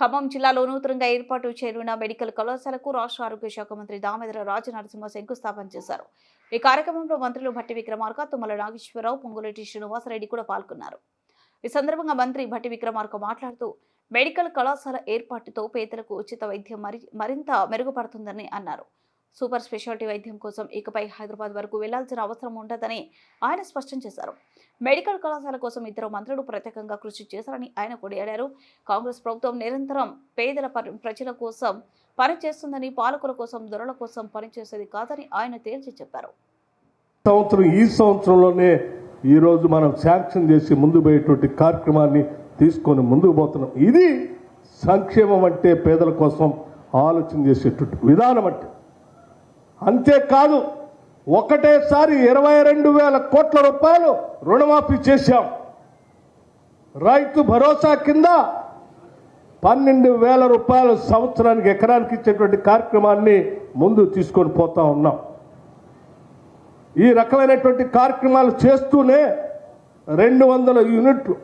ఖమ్మం జిల్లాలో నూతనంగా ఏర్పాటు చేరిన మెడికల్ కళాశాలకు రాష్ట్ర ఆరోగ్య శాఖ మంత్రి దామోదర రాజు నరసింహ శంకుస్థాపన చేశారు. ఈ కార్యక్రమంలో మంత్రులు భట్టి విక్రమార్క తుమ్మల నాగేశ్వరరావు పొంగులేటి శ్రీనివాసరెడ్డి కూడా పాల్గొన్నారు. ఈ సందర్భంగా మంత్రి భట్టి విక్రమార్క మాట్లాడుతూ మెడికల్ కళాశాల ఏర్పాటుతో పేదలకు ఉచిత వైద్యం మరి మరింత మెరుగుపడుతుందని అన్నారు. సూపర్ స్పెషాలిటీ వైద్యం కోసం ఇకపై హైదరాబాద్ వరకు వెళ్ళాల్సిన అవసరం ఉండదని ఆయన స్పష్టం చేశారు. మెడికల్ కళాశాల కోసం ఇద్దరు మంత్రులు ప్రత్యేకంగా కృషి చేశారని ఆయన కొనియాడారు. కాంగ్రెస్ ప్రభుత్వం నిరంతరం పేదల ప్రజల కోసం పనిచేస్తుందని పాలకుల కోసం దొరల కోసం పనిచేసేది కాదని ఆయన తేల్చి చెప్పారు. సంవత్సరం ఈ సంవత్సరంలోనే ఈరోజు మనం శాంక్షన్ చేసి ముందు పోయేటువంటి కార్యక్రమాన్ని తీసుకొని ముందుకు పోతున్నాం. ఇది సంక్షేమం అంటే పేదల కోసం ఆలోచన చేసేటువంటి విధానం అంటే. అంతేకాదు ఒకటేసారి ఇరవై రెండు వేల కోట్ల రూపాయలు రుణమాఫీ చేశాం. రైతు భరోసా కింద పన్నెండు వేల రూపాయలు సంవత్సరానికి ఎకరానికి ఇచ్చేటువంటి కార్యక్రమాన్ని ముందు తీసుకొని పోతా ఉన్నాం. ఈ రకమైనటువంటి కార్యక్రమాలు చేస్తూనే రెండు వందల యూనిట్లు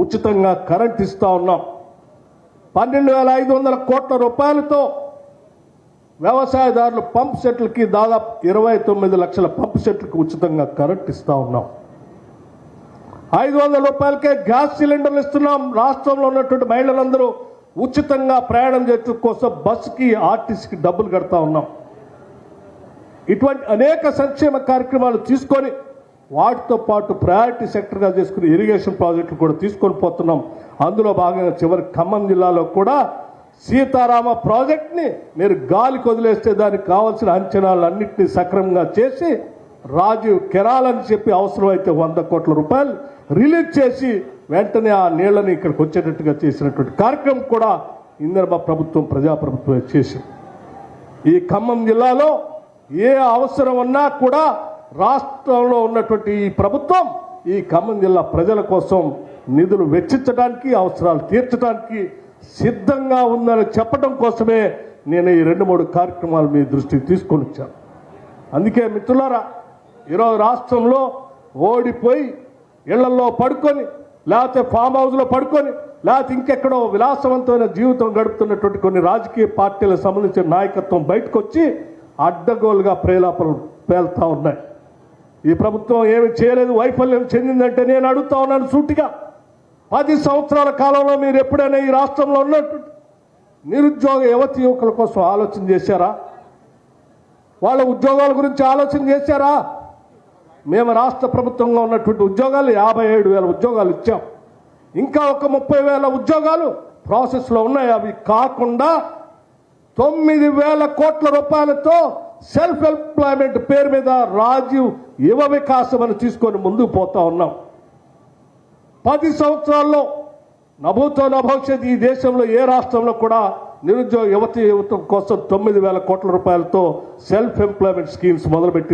ఉచితంగా కరెంట్ ఇస్తా ఉన్నాం. పన్నెండు వేల ఐదు వందల కోట్ల రూపాయలతో వ్యవసాయదారులు పంప్ సెట్లకి దాదాపు ఇరవై తొమ్మిది లక్షల పంప్ సెట్లకు ఉచితంగా కరెంట్ ఇస్తా ఉన్నాం. ఐదు వందల రూపాయలకే గ్యాస్ సిలిండర్లు ఇస్తున్నాం. రాష్ట్రంలో ఉన్నటువంటి మహిళలందరూ ఉచితంగా ప్రయాణం చేయడం కోసం బస్సుకి ఆర్టీసీకి డబ్బులు కడతా ఉన్నాం. ఇటువంటి అనేక సంక్షేమ కార్యక్రమాలు తీసుకొని వాటితో పాటు ప్రయారిటీ సెక్టర్గా చేసుకుని ఇరిగేషన్ ప్రాజెక్టులు కూడా తీసుకొని పోతున్నాం. అందులో భాగంగా చివరి ఖమ్మం జిల్లాలో కూడా సీతారామ ప్రాజెక్ట్ని మీరు గాలికి వదిలేస్తే దానికి కావాల్సిన అంచనాలన్నింటినీ సక్రమంగా చేసి రాజీవ్ కెరాలని చెప్పి అవసరమైతే వంద కోట్ల రూపాయలు రిలీజ్ చేసి వెంటనే ఆ నీళ్ళని ఇక్కడికి వచ్చేటట్టుగా చేసినటువంటి కార్యక్రమం కూడా ఇందరమ ప్రభుత్వం ప్రజాప్రభుత్వం చేసింది. ఈ ఖమ్మం జిల్లాలో ఏ అవసరం ఉన్నా కూడా రాష్ట్రంలో ఉన్నటువంటి ఈ ప్రభుత్వం ఈ ఖమ్మం జిల్లా ప్రజల కోసం నిధులు వెచ్చించడానికి అవసరాలు తీర్చడానికి సిద్ధంగా ఉందని చెప్పడం కోసమే నేను ఈ రెండు మూడు కార్యక్రమాలు మీ దృష్టికి తీసుకొని వచ్చాను. అందుకే మిత్రులారా ఈరోజు రాష్ట్రంలో ఓడిపోయి ఇళ్ళలో పడుకొని లేకపోతే ఫామ్ హౌస్లో పడుకొని లేకపోతే ఇంకెక్కడో విలాసవంతమైన జీవితం గడుపుతున్నటువంటి కొన్ని రాజకీయ పార్టీలకు సంబంధించిన నాయకత్వం బయటకు వచ్చి అడ్డగోలుగా ప్రేలాపలు పేలుతూ ఉన్నాయి. ఈ ప్రభుత్వం ఏమి చేయలేదు వైఫల్యం చెందిందంటే నేను అడుగుతా ఉన్నాను సూటిగా. పది సంవత్సరాల కాలంలో మీరు ఎప్పుడైనా ఈ రాష్ట్రంలో ఉన్నట్టు నిరుద్యోగ యువతి యువకుల కోసం ఆలోచన చేశారా? వాళ్ళ ఉద్యోగాల గురించి ఆలోచన చేశారా? మేము రాష్ట్ర ప్రభుత్వంగా ఉన్నటువంటి ఉద్యోగాలు యాభై ఏడు వేల ఉద్యోగాలు ఇచ్చాం. ఇంకా ఒక ముప్పై వేల ఉద్యోగాలు ప్రాసెస్లో ఉన్నాయి. అవి కాకుండా తొమ్మిది వేల కోట్ల రూపాయలతో సెల్ఫ్ ఎంప్లాయ్మెంట్ పేరు మీద రాజీవ్ యువ వికాసం అని తీసుకొని ముందుకు పోతా ఉన్నాం. పది సంవత్సరాల్లో నభూతో నభవిష్యత్ ఈ దేశంలో ఏ రాష్ట్రంలో కూడా నిరుద్యోగ యువతి యువత కోసం తొమ్మిది వేల కోట్ల రూపాయలతో సెల్ఫ్ ఎంప్లాయ్మెంట్ స్కీమ్స్ మొదలుపెట్టి